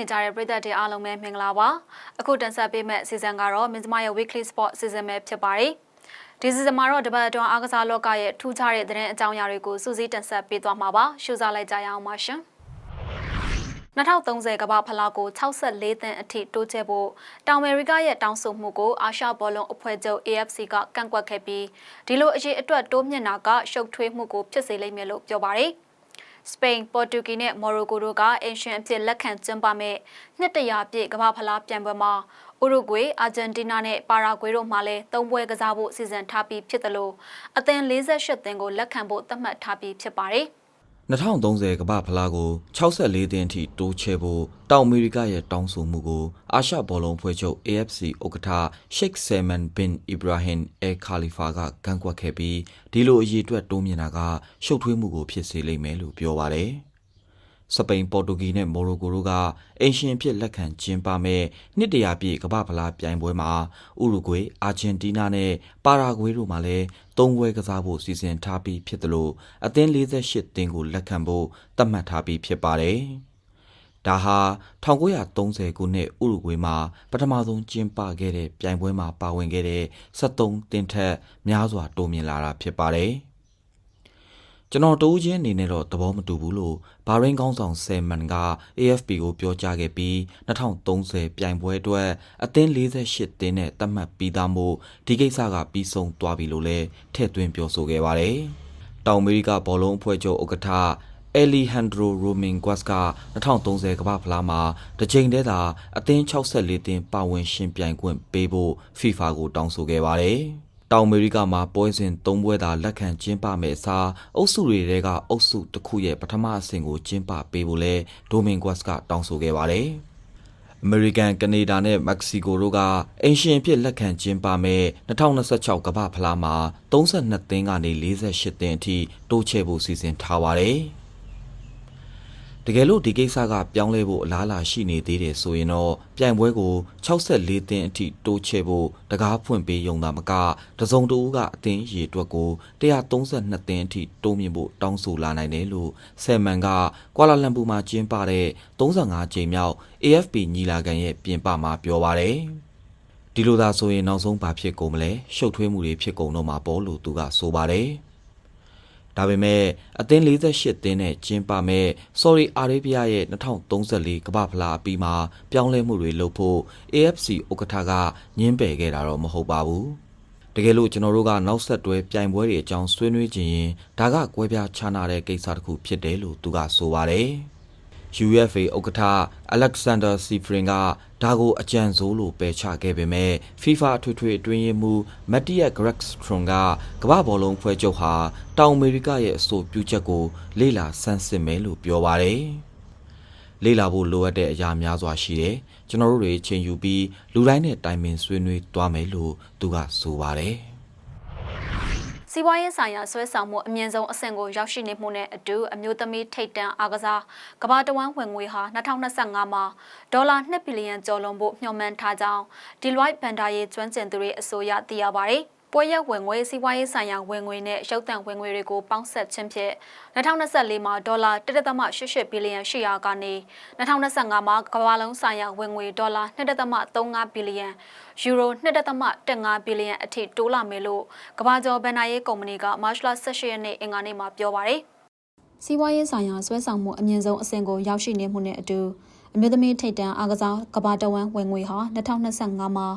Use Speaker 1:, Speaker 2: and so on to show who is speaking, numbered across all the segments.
Speaker 1: ကြည့်ရှုနေကြတဲ့ပရိသတ်တွေအားလုံးပဲမင်္ဂလာပါအခုတင်ဆက်ပေးမယ့်အစီအစဉ်ကတော့မင်းသမရဲ့ weekly sport အစီအစဉ်ပဲဖြစ်ပါတယ်ဒီစီစဉ်မှာတော့တပတ်အတွင်းအားကစားလောကရဲ့ထူးခြားတဲ့သတင်းအကြောင်းအရာတွေကိုစူးစီးတင်ဆက်ပေးသွားမှာပါရှုစားလိုက်ကြရအောင်ပါရှင်2030ကမ္ဘာဖလားကို64သန်းအထိတိုးချဲ့ဖို့တောင်အမေရိကရဲ့တောင်းဆိုမှုကိုအာရှဘောလုံးအဖွဲ့ချုပ် AFC ကကန့်ကွက်ခဲ့ပြီးဒီလိုအရေးအတွက်တိုးမြင့်တာကရှုပ်ထွေးမှုကိုဖြစ်စေလိမ့်မယ်လို့ပြောပါတယ်။ စပိန်ပေါ်တူဂီနဲ့မော်ရိုကိုတို့ကအင်ရှင်အဖြစ်လက်ခံကျင်းပမဲ့နှစ်တရာပြည့်ကမ္ဘာဖလားပြိုင်ပွဲမှာဥရုဂွေအာဂျင်တီးနားနဲ့ပါရာဂွေတို့မှလည်းသုံးပွဲကစားဖို့စီစဉ်ထားပြီးဖြစ်တယ်လို့အသင်း48သင်းကိုလက်ခံဖို့သတ်မှတ်ထားပြီးဖြစ်ပါတယ်။
Speaker 2: 2030ကမ္ဘာဖလားကို64သင်းထိတိုးချဲ့ဖို့တောင်အမေရိကရဲ့တောင်းဆိုမှုကိုအာရှဘောလုံးဖွဲ့ချုပ် AFC ဥက္ကဋ္ဌ Sheikh Salman bin Ibrahim Al Khalifa ကကန့်ကွက်ခဲ့ပြီးဒီလိုအရေးအတွက်တိုးမြင့်တာကရှုပ်ထွေးမှုကိုဖြစ်စေလိမ့်မယ်လို့ပြောပါတယ်။ စပိန်ပေါ်တူဂီနဲ့မော်ရိုကိုတို့ကအင်ရှင်ဖြစ်လက်ခံကျင်းပမဲ့နှစ်တရာပြည့်ကမ္ဘာဖလားပြိုင်ပွဲမှာဥရုဂွေအာဂျင်တီးနားနဲ့ပါရာဂွေတို့မှလည်းသုံးပွဲကစားဖို့စီစဉ်ထားပြီးဖြစ်တယ်လို့အသင်း48သင်းကိုလက်ခံဖို့သတ်မှတ်ထားပြီးဖြစ်ပါတယ်။ဒါဟာ1930ခုနှစ်ဥရုဂွေမှာပထမဆုံးကျင်းပခဲ့တဲ့ပြိုင်ပွဲမှာပါဝင်ခဲ့တဲ့73တင်ထက်များစွာတိုးမြင့်လာတာဖြစ်ပါတယ်။ ကျွန်တော်တိုးချင်းအနေနဲ့တော့သဘောမတူဘူးလို့ဘာရင်းကောင်းဆောင်ဆယ်မန်က AFP ကိုပြောကြားခဲ့ပြီး2030ပြိုင်ပွဲအတွက်အသင်း48သင်းနဲ့သတ်မှတ်ပြီးသားမို့ဒီကိစ္စကပြီးဆုံးသွားပြီလို့လည်းထည့်သွင်းပြောဆိုခဲ့ပါတယ်။တောင်အမေရိကဘောလုံးအဖွဲ့ချုပ်ဥက္ကဋ္ဌအယ်လီဟန်ဒရိုရိုမင်ကွတ်က2030ကမ္ဘာဖလားမှာတစ်ချိန်တည်းသာအသင်း64သင်းပါဝင်ရှင်ပြိုင်ခွင့်ပေးဖို့ FIFA ကိုတောင်းဆိုခဲ့ပါတယ်။ တောင်အမေရိကမှာပွဲစဉ်၃ပွဲသာလက်ခံကျင်းပမယ်အစားအုပ်စုတွေတဲကအုပ်စုတစ်ခုရဲ့ပထမအဆင့်ကိုကျင်းပပေးဖို့လဲဒိုမင်ကွတ်ကတောင်းဆိုခဲ့ပါတယ်။အမေရိကန်၊ကနေဒါနဲ့မက္ကဆီကိုတို့ကအင်ရှင်ဖြစ်လက်ခံကျင်းပမဲ့2026ကမ္ဘာဖလားမှာ32သင်းကနေ48သင်းအထိတိုးချဲ့ဖို့စီစဉ်ထားပါတယ်။ တကယ်လို့ဒီကိစ္စကပြောင်းလဲဖို့အလားအလာရှိနေသေးတယ်ဆိုရင်တော့ပြိုင်ပွဲကို64သင်းအထိတိုးချဲ့ဖို့တကားဖွင့်ပေးရုံသာမကတစုံတဦးကအသင်းရေအတွက်ကို132သင်းအထိတိုးမြင့်ဖို့တောင်းဆိုလာနိုင်တယ်လို့ဆယ်မန်ကကွာလာလမ်ပူမှာကျင်းပတဲ့35ကြိမ်မြောက် AFP ညီလာခံရဲ့ပြင်ပမှာပြောပါတယ်ဒီလိုသာဆိုရင်နောက်ဆုံးဘာဖြစ်ကုန်မလဲရှုပ်ထွေးမှုတွေဖြစ်ကုန်တော့မှာပေါ့လို့သူကဆိုပါတယ် ဒါပေမဲ့အသင်း48သင်းနဲ့ကျင်းပမဲ့ Saudi Arabia ရဲ့2034ကမ္ဘာဖလားအပြီးမှာပြောင်းလဲမှုတွေလုပ်ဖို့ AFC ဥက္ကဋ္ဌကညှင်းပယ်ခဲ့တာတော့မဟုတ်ပါဘူး။တကယ်လို့ကျွန်တော်တို့ကနောက်ဆက်တွဲပြိုင်ပွဲတွေအကြောင်းဆွေးနွေးကြရင်ဒါကကွဲပြားခြားနာတဲ့ကိစ္စတစ်ခုဖြစ်တယ်လို့သူကဆိုပါတယ်။ UFA ဥက္ကဋ္ဌ Alexander Sifrin ကဒါကိုအကြံစိုးလို့ပယ်ချခဲ့ပေမဲ့ FIFA အထွေထွေအတွင်းရေးမှူး Matthias Grexstrom ကကမ္ဘာဘောလုံးဖွဲ့ချုပ်ဟာတောင်အမေရိကရဲ့အဆိုပြုချက်ကို လေ့လာဆန်းစစ်မယ်လို့ပြောပါတယ်။လေ့လာဖို့လိုအပ်တဲ့အရာများစွာရှိတယ်။ကျွန်တော်တို့တွေချိန်ယူပြီးလူတိုင်းနဲ့တိုင်ပင်ဆွေးနွေးသွားမယ်လို့သူကဆိုပါတယ်။
Speaker 1: စီးပွားရေးဆိုင်ရာဆွဲဆောင်မှုအမြင့်ဆုံးအဆင့်ကိုရောက်ရှိနေမှုနဲ့အတူအမျိုးသမီးထိပ်တန်းအားကစားကမ္ဘာတဝန်းဝင်ငွေဟာ2025မှာဒေါ်လာ2ဘီလီယံကျော်လွန်ဖို့မျှော်မှန်းထားကြောင်း Deloitte ဘန်ဒါရေးကျွမ်းကျင်သူတွေအဆိုအရသိရပါတယ်။ ပွဲရက်ဝင်ငွေစီးပွားရေးဆိုင်ရာဝင်ငွေနဲ့ရုပ်သံဝင်ငွေတွေကိုပေါင်းစပ်ခြင်းဖြင့်2024မှာဒေါ်လာ1.88ဘီလီယံရှိရာကနေ2025မှာကမ္ဘာလုံးဆိုင်ရာဝင်ငွေဒေါ်လာ2.35ဘီလီယံယူရို2.15ဘီလီယံအထိတိုးလာမယ်လို့ကမ္ဘာကျော်ဘဏ္ဍာရေးကုမ္ပဏီကမတ်လ18ရက်နေ့အင်္ဂါနေ့မှာပြောပါရယ်စီးပွားရေးဆိုင်ရာဆွဲဆောင်မှုအမြင့်ဆုံးအဆင့်ကိုရောက်ရှိနေမှုနဲ့အတူအမျိုးသမီးထိပ်တန်းအားကစားကမ္ဘာတဝန်းဝင်ငွေဟာ2025မှာ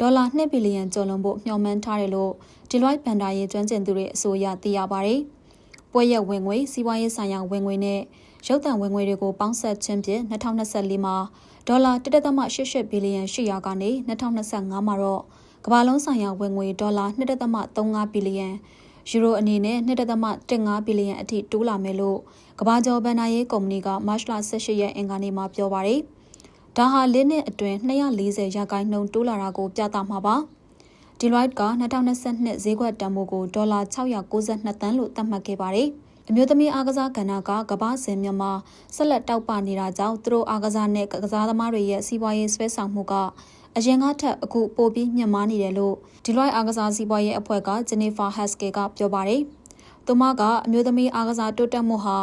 Speaker 1: ဒေါ်လာ2ဘီလီယံကျော်လွန်ဖို့မျှော်မှန်းထားတယ်လို့ Deloitte ဘဏ္ဍာရေးကျွမ်းကျင်သူတွေအဆိုအရသိရပါတယ်။ပွဲရက်ဝင်ငွေစီးပွားရေးဆိုင်ရာဝင်ငွေနဲ့ရုပ်သံဝင်ငွေတွေကိုပေါင်းစပ်ခြင်းဖြင့်2024မှာဒေါ်လာ1.88ဘီလီယံရှိရာကနေ2025မှာတော့ကမ္ဘာလုံးဆိုင်ရာဝင်ငွေဒေါ်လာ2.35ဘီလီယံယူရိုအနေနဲ့2.15ဘီလီယံအထိတိုးလာမယ်လို့ကမ္ဘာကျော်ဘဏ္ဍာရေးကုမ္ပဏီကမတ်လ18ရက်အင်္ဂါနေ့မှာပြောပါရယ်။ ဒါဟာလေးနှစ်အတွင်း240ရာခိုင်နှုန်းတိုးလာတာကိုပြသမှာပါ။ Deloitte က2022ဈေးကွက်တန်ဖိုးကိုဒေါ်လာ692တန်းလို့သတ်မှတ်ခဲ့ပါတယ်။အမျိုးသမီးအားကစားကဏ္ဍကကမ္ဘာစင်မြန်မာဆက်လက်တောက်ပနေတာကြောင့်သူတို့အားကစားနဲ့ကစားသမားတွေရဲ့စီးပွားရေးဆွဲဆောင်မှုကအရင်ကထက်အခုပိုပြီးမြင့်မားနေတယ်လို့ Deloitte အားကစားစီးပွားရေးအဖွဲ့က Jennifer Haskell ကပြောပါတယ်။သူမကအမျိုးသမီးအားကစားတိုးတက်မှုဟာ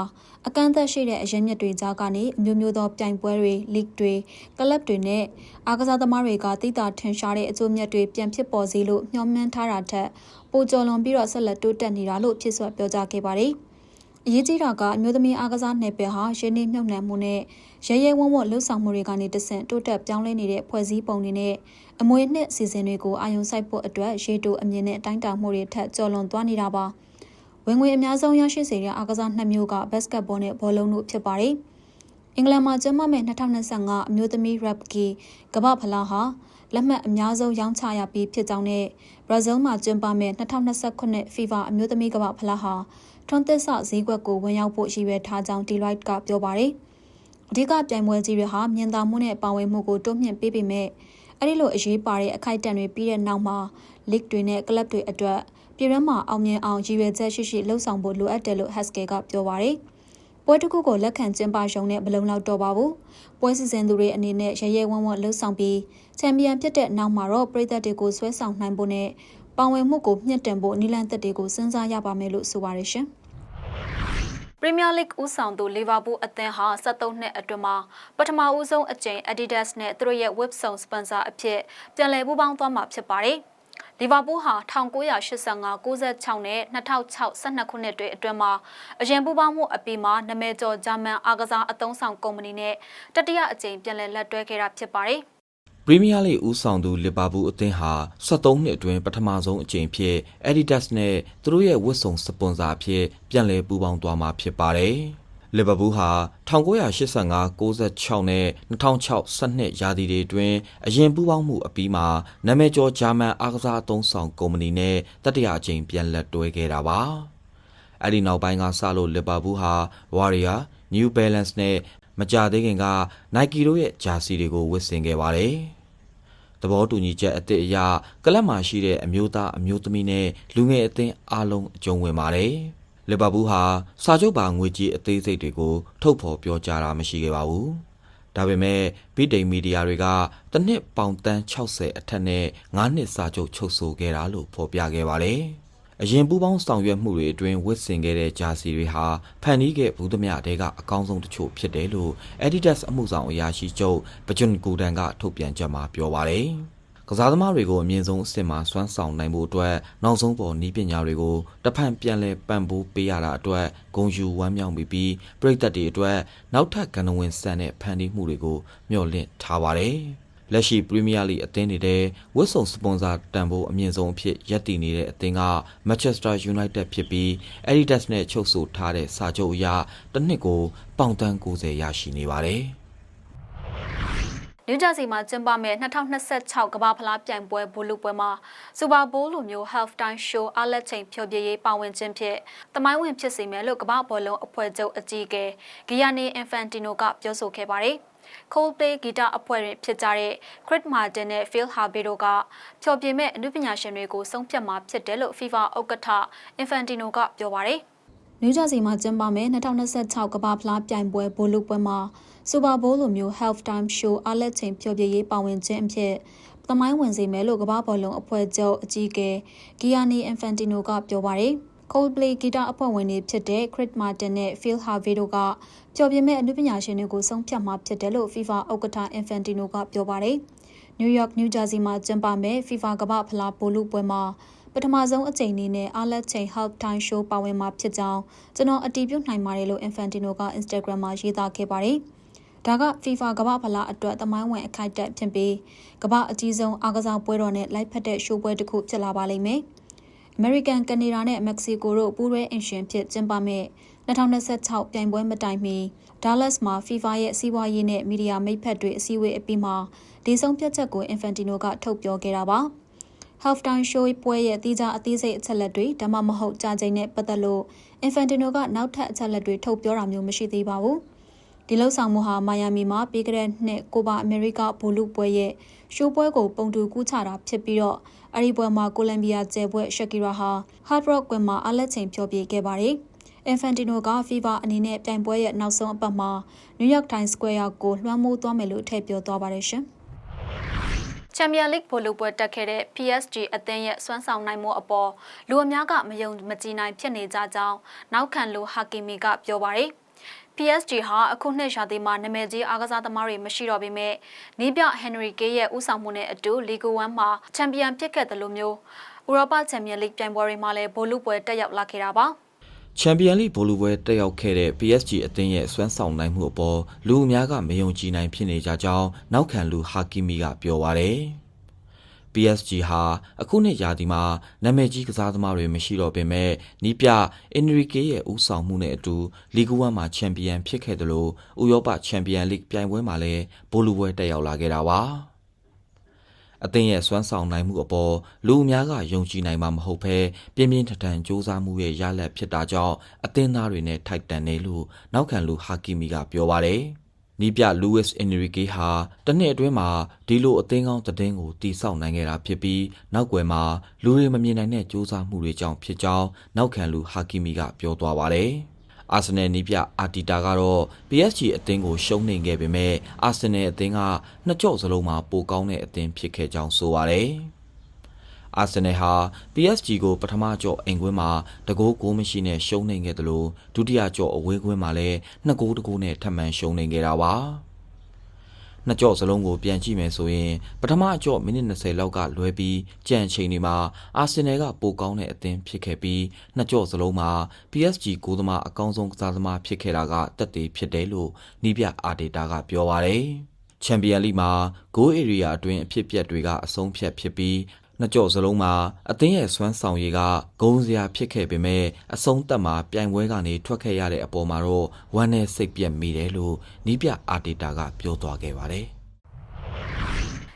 Speaker 1: အကန့်အသတ်ရှိတဲ့အရင်းမြစ်တွေကြားကနေအမျိုးမျိုးသောပြိုင်ပွဲတွေ league တွေ ကလပ်တွေနဲ့အားကစားသမားတွေကတိတာထင်ရှားတဲ့အကျိုးမြတ်တွေပြန်ဖြစ်ပေါ်စေလို့မျှော်မှန်းထားတာထက်ပိုကျော်လွန်ပြီးတော့ဆက်လက်တိုးတက်နေတာလို့ဖြစ်ဆွပြောကြားခဲ့ပါတယ်။အရေးကြီးတာကအမျိုးသမီးအားကစားနယ်ပယ်ဟာရင်းနှီးမြှုပ်နှံမှုနဲ့ရဲရဲဝံ့ဝံ့လှုပ်ဆောင်မှုတွေကနေတဆင့်တိုးတက်ပြောင်းလဲနေတဲ့ဖွဲ့စည်းပုံတွေနဲ့အမွေနှစ်စီစဉ်တွေကိုအာရုံစိုက်ဖို့အတွက်ရေတိုအမြင့်နဲ့တိုင်းတာမှုတွေထက်ကျော်လွန်သွားနေတာပါ။ ဝင်ငွေအများဆုံးရရှိစေတဲ့အားကစားနှစ်မျိုးကဘတ်စကတ်ဘောနဲ့ဘောလုံးတို့ဖြစ်ပါတယ်။အင်္ဂလန်မှာကျင်းပမယ့်2025အမျိုးသမီးရပ်ကီကမ္ဘာဖလားဟာလက်မှတ်အများဆုံးရောင်းချရပြီးဖြစ်ကြောင်းနဲ့ဘရာဇီးမှာကျင်းပမယ့်2029 FIFA အမျိုးသမီးကမ္ဘာဖလားဟာထွန်းသစ်ဆဈေးကွက်ကိုဝင်ရောက်ဖို့ရည်ရွယ်ထားကြောင်း Deloitte ကပြောပါတယ်။အဓိကပြိုင်ပွဲကြီးတွေဟာမြင်သာမှုနဲ့ပါဝင်မှုကိုတိုးမြှင့်ပေးပေမဲ့အဲ့ဒီလိုအရေးပါတဲ့အခိုက်အတန့်တွေပြီးတဲ့နောက်မှာ league တွေနဲ့ club တွေအတွက် ပြည်ရင်းမှာအောင်မြင်အောင်ရည်ရွယ်ချက်ရှိရှိလှုပ်ဆောင်ဖို့လိုအပ်တယ်လို့ Haskell ကပြောပါတယ်။ပွဲတစ်ခုကိုလက်ခံကျင်းပရုံနဲ့မလုံလောက်တော့ပါဘူး။ပွဲစီစဉ်သူတွေအနေနဲ့ရရဲဝံ့ဝံ့လှုပ်ဆောင်ပြီးချန်ပီယံဖြစ်တဲ့နောက်မှာတော့ပြည်သက်တွေကိုဆွဲဆောင်နိုင်ဖို့နဲ့ပါဝင်မှုကိုမြင့်တင်ဖို့နီလန်သက်တွေကိုစဉ်းစားရပါမယ်လို့ဆိုပါတယ်ရှင်။ပရီးမီးယားလိဂ်ဦးဆောင်သူလီဗာပူးအသင်းဟာ73နှစ်အတွင်းမှာပထမဦးဆုံးအကြိမ် Adidas နဲ့သူတို့ရဲ့ web ဆောင်စပွန်ဆာအဖြစ်ပြန်လည်ပူးပေါင်းသွားမှာဖြစ်ပါတယ်။ လီဗာပူးဟာ1985 96နဲ့2006 12ခုနှစ်တွေအတွင်းမှာအရင်ပူးပေါင်းမှုအပြီးမှာနာမည်ကျော်ဂျာမန်အားကစားအသုံးဆောင်ကုမ္ပဏီနဲ့တတိယအကြိမ်ပြန်လည်လက်တွဲခဲ့တာဖြစ်ပါတယ်။
Speaker 2: ပရီးမီးယားလိဦးဆောင်သူလီဗာပူးအသင်းဟာ73နှစ်အတွင်းပထမဆုံးအကြိမ်ဖြစ် Adidas နဲ့သူတို့ရဲ့ဝတ်စုံစပွန်ဆာအဖြစ်ပြန်လည်ပူးပေါင်းသွားမှာဖြစ်ပါတယ်။ လီဗာပူးဟာ1985 96နဲ့2006 12ရာသီတွေအတွင်းအရင်ပူးပေါင်းမှုအပြီးမှာနာမည်ကျော်ဂျာမန်အားကစားအသုံးဆောင်ကုမ္ပဏီနဲ့တတိယအကြိမ်ပြန်လက်တွဲခဲ့တာပါ။အဲ့ဒီနောက်ပိုင်းကစလို့လီဗာပူးဟာ Warrior, New Balance နဲ့မကြသေးခင်က Nike တို့ရဲ့ဂျာစီတွေကိုဝတ်ဆင်ခဲ့ပါတယ်။သဘောတူညီချက်အသစ်အရကလပ်မှာရှိတဲ့အမျိုးသားအမျိုးသမီးနဲ့လူငယ်အသင်းအားလုံးအကျုံးဝင်ပါတယ်။ လီဗာပူးဟာစာချုပ်ပါငွေကြေးအသေးစိတ်တွေကိုထုတ်ဖော်ပြောကြားတာမရှိခဲ့ပါဘူး။ဒါပေမဲ့ဗီတိန်မီဒီယာတွေကတစ်နှစ်ပေါင်တန်း60အထက်နဲ့9နှစ်စာချုပ်ချုပ်ဆိုခဲ့တာလို့ဖော်ပြခဲ့ပါတယ်။အရင်ပူးပေါင်းဆောင်ရွက်မှုတွေအတွင်းဝစ်ဆင်ခဲ့တဲ့ဂျာစီတွေဟာဖန်တီးခဲ့ဘူးသမျှတဲကအကောင်းဆုံးတချို့ဖြစ်တယ်လို့ Adidas အမှုဆောင်အရာရှိချုပ်ပဂျွန်ကူဒန်ကထုတ်ပြန်ချက်မှာပြောပါတယ်။ ကစားသမားတွေကိုအမြင့်ဆုံးအဆင့်မှာစွမ်းဆောင်နိုင်ဖို့အတွက်နောက်ဆုံးပေါ်နည်းပညာတွေကိုတဖန်ပြန်လဲပံ့ပိုးပေးရတာအတွက်ဂုံယူဝမ်းမြောက်ပြီးပြည်သက်တွေအတွက်နောက်ထပ်ကဏ္ဍဝင်ဆန်တဲ့ဖန်တီးမှုတွေကိုမျှော်လင့်ထားပါတယ်။လက်ရှိပရီးမီးယားလိအသင်းတွေထဲဝတ်စုံစပွန်ဆာတန်ဖိုးအမြင့်ဆုံးအဖြစ်ရပ်တည်နေတဲ့အသင်းက Manchester United ဖြစ်ပြီး Adidas နဲ့ချုပ်ဆိုထားတဲ့စာချုပ်အရတစ်နှစ်ကိုပေါင်တန်း90ရရှိနေပါတယ်။။
Speaker 1: နယူးဂျာစီမှာကျင်းပမယ့်2026ကမ္ဘာဖလားပြိုင်ပွဲဘူလူပွဲမှာစူပါဘိုးလိုမျိုး half time show အားလက်ချိန်ဖျော်ဖြေရေးပါဝင်ခြင်းဖြင့်တမိုင်းဝင်ဖြစ်စေမယ်လို့ကမ္ဘာဘောလုံးအဖွဲ့ချုပ်အကြီးအကဲဂီယာနီအင်ဖန်တီနိုကပြောဆိုခဲ့ပါတယ်။ Coldplay ဂီတအဖွဲ့တွင်ဖြစ်ကြတဲ့ Chris Martin နဲ့ Phil Harvey တို့ကဖျော်ဖြေမဲ့အနုပညာရှင်တွေကိုဆုံးဖြတ်မှာဖြစ်တယ်လို့ FIFA ဥက္ကဋ္ဌ Infantino ကပြောပါတယ်။နယူးဂျာစီမှာကျင်းပမယ့်2026ကမ္ဘာဖလားပြိုင်ပွဲဘိုလ်လုပွဲမှာ စူပါဘိုးလိုမျိုး half time show အားလက်ချိန်ဖျော်ဖြေရေးပါဝင်ခြင်းအဖြစ်သမိုင်းဝင်စေမယ်လို့ကမ္ဘာဘောလုံးအဖွဲ့ချုပ်အကြီးအကဲဂီယာနီအင်ဖန်တီနိုကပြောပါတယ်။ Coldplay ဂီတအဖွဲ့ဝင်တွေဖြစ်တဲ့ Chris Martin နဲ့ Phil Harvey တို့ကပျော်ပြမဲ့အနုပညာရှင်တွေကိုဆုံးဖြတ်မှာဖြစ်တယ်လို့ FIFA ဥက္ကဋ္ဌ Infantino ကပြောပါတယ်။ New York, New Jersey မှာကျင်းပမယ့် FIFA ကမ္ဘာဖလားပိုလုပွဲမှာပထမဆုံးအကြိမ်အနေနဲ့အားလက်ချိန် half time show ပါဝင်မှာဖြစ်ကြောင်းကျွန်တော်အတည်ပြုနိုင်ပါတယ်လို့ Infantino က Instagram မှာရေးသားခဲ့ပါတယ်။ ဒါက FIFA ကမ္ဘာဖလားအတွက်သမိုင်းဝင်အခိုက်အတန့်ဖြစ်ပြီးကမ္ဘာအကြီးဆုံးအားကစားပွဲတော်နဲ့လိုက်ဖက်တဲ့ရှိုးပွဲတစ်ခုဖြစ်လာပါလိမ့်မယ်။အမေရိကန်၊ကနေဒါနဲ့မက္ကဆီကိုတို့ပူးတွဲအင်ရှင်ဖြစ်ကျင်းပမယ့်2026ပြိုင်ပွဲမတိုင်မီဒါလတ်မှာ FIFA ရဲ့စီးပွားရေးနဲ့မီဒီယာမိတ်ဖက်တွေအစည်းအဝေးအပြီးမှာဒီဆုံးဖြတ်ချက်ကို Infantino ကထုတ်ပြောခဲ့တာပါ။ Half Time Show ပွဲရဲ့တီးခြားအသေးစိတ်အချက်လက်တွေဒါမှမဟုတ်ကြာချိန်နဲ့ပတ်သက်လို့ Infantino ကနောက်ထပ်အချက်လက်တွေထုတ်ပြောတာမျိုးမရှိသေးပါဘူး။ ဒီလောက်ဆောင်မှုဟာမိုင်ယာမီမှာပြီးခဲ့တဲ့နှစ်ကိုပါအမေရိကဘူလူပွဲရဲ့ရှိုးပွဲကိုပုံတူကူးချတာဖြစ်ပြီးတော့အဲ့ဒီပွဲမှာကိုလံဘီယာကျဲပွဲရှက်ကီရာဟာ Hard Rock ကွင်းမှာအလက်ချိန်ဖြောပြခဲ့ပါတယ်။ Infantino က FIFA အနေနဲ့ပြိုင်ပွဲရဲ့နောက်ဆုံးအပတ်မှာ New York Times Square ကိုလွှမ်းမိုးသွားမယ်လို့ထည့်ပြောသွားပါတယ်ရှင်။ချန်ပီယံလိဂ်ဘောလုံးပွဲတက်ခဲ့တဲ့ PSG အသင်းရဲ့စွမ်းဆောင်နိုင်မှုအပေါ်လူအများကမယုံမကြည်နိုင်ဖြစ်နေကြကြောင်းနောက်ခံလူဟာကီမီကပြောပါရယ် PSG ဟာအခုနှစ်ရာသီမှာနာမည်ကြီးအားကစားသမားတွေမရှိတော့ပေမဲ့နီးပြဟန်နရီကေးရဲ့ဦးဆောင်မှုနဲ့အတူလီဂို1မှာချန်ပီယံဖြစ်ခဲ့တယ်လို့မျိုးဥရောပချန်ပီယံလိဂ်ပြိုင်ပွဲတွေမှာလည်းဘောလုံးပွဲတက်ရောက်လာခဲ့တာပါ
Speaker 2: ချန်ပီယံလိဘောလူပွဲတက်ရောက်ခဲ့တဲ့ PSG အသင်းရဲ့စွမ်းဆောင်နိုင်မှုအပေါ်လူအများကမယုံကြည်နိုင်ဖြစ်နေကြကြောင်းနောက်ခံလူဟာကီမီကပြောပါရယ် PSG ဟာအခုနှစ်ရာသီမှာနာမည်ကြီးကစားသမားတွေမရှိတော့ပေမဲ့နီးပြအင်ရီကေရဲ့ဦးဆောင်မှုနဲ့အတူလီဂ1မှာချန်ပီယံဖြစ်ခဲ့တယ်လို့ဥရောပချန်ပီယံလိပြိုင်ပွဲမှာလည်းဘိုလူပွဲတက်ရောက်လာခဲ့တာပါအသင်းရဲ့စွမ်းဆောင်နိုင်မှုအပေါ်လူအများကယုံကြည်နိုင်မှာမဟုတ်ဘဲပြင်းပြင်းထန်ထန်စူးစမ်းမှုရဲ့ရလဒ်ဖြစ်တာကြောင့်အသင်းသားတွေနဲ့ထိုက်တန်တယ်လို့နောက်ခံလူဟာကီမီကပြောပါတယ်။ နီးပြလူးဝစ်အင်ရီကေဟာတစ်နှစ်အတွင်းမှာဒီလိုအသင်းကောင်းသတင်းကိုတီဆောက်နိုင်ခဲ့တာဖြစ်ပြီးနောက်ွယ်မှာလူတွေမမြင်နိုင်တဲ့စူးစမ်းမှုတွေကြောင့်ဖြစ်ကြောင်းနောက်ခံလူဟာကီမီကပြောသွားပါတယ်။အာဆင်နယ်နီးပြအာတီတာကတော့ PSG အသင်းကိုရှုံးနိမ့်ခဲ့ပေမဲ့အာဆင်နယ်အသင်းကနှစ်ကြော့စလုံးမှာပိုကောင်းတဲ့အသင်းဖြစ်ခဲ့ကြောင်းဆိုပါတယ်။ အာဆင်နယ်ဟာ PSG ကိုပထမကြော့အိမ်ကွင်းမှာတကိုးကိုမရှိနဲ့ရှုံးနိမ့်ခဲ့တယ်လို့ဒုတိယကြော့အဝေးကွင်းမှာလည်းနှစ်ကိုးတကိုးနဲ့ထပ်မံရှုံးနိမ့်ခဲ့တာပါ။နှစ်ကြော့စလုံးကိုပြန်ကြည့်မယ်ဆိုရင်ပထမအကြော့မိနစ်20လောက်ကလွဲပြီးကြံ့ချိန်ဒီမှာအာဆင်နယ်ကပိုကောင်းတဲ့အသင်းဖြစ်ခဲ့ပြီးနှစ်ကြော့စလုံးမှာ PSG ကိုသမားအကောင်းဆုံးကစားသမားဖြစ်ခဲ့တာကတက်သေးဖြစ်တယ်လို့နီးပြအာဒေတာကပြောပါတယ်ချန်ပီယံလိမှာဂိုးအေရီယာအတွင်းအဖြစ်အပျက်တွေကအဆုံးဖြတ်ဖြစ်ပြီး နှစ်ကြော့စလုံးမှာအသင်းရဲ့စွမ်းဆောင်ရည်ကဂုံးစရာဖြစ်ခဲ့ပေမဲ့အဆုံးသက်မှာပြိုင်ပွဲကနေထွက်ခဲ့ရတဲ့အပေါ်မှာတော့ဝမ်းနဲ့စိတ်ပြက်မိတယ်လို့နီးပြအာဒေတာကပြောသွားခဲ့ပါတယ်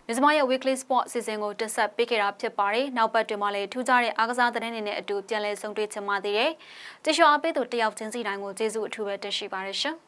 Speaker 1: မြစမရဲ့ weekly sport အစီအစဉ်ကိုတင်ဆက်ပေးခဲ့တာဖြစ်ပါတယ်။နောက်ပတ်တွင်မှလည်းထူးခြားတဲ့အားကစားသတင်းတွေနဲ့အတူပြန်လည်ဆုံတွေ့ချင်ပါသေးတယ်။တ िश ော်အပေးသူတယောက်ချင်းစီတိုင်းကိုကျေးဇူးအထူးပဲတင်ရှိပါတယ်ရှင်။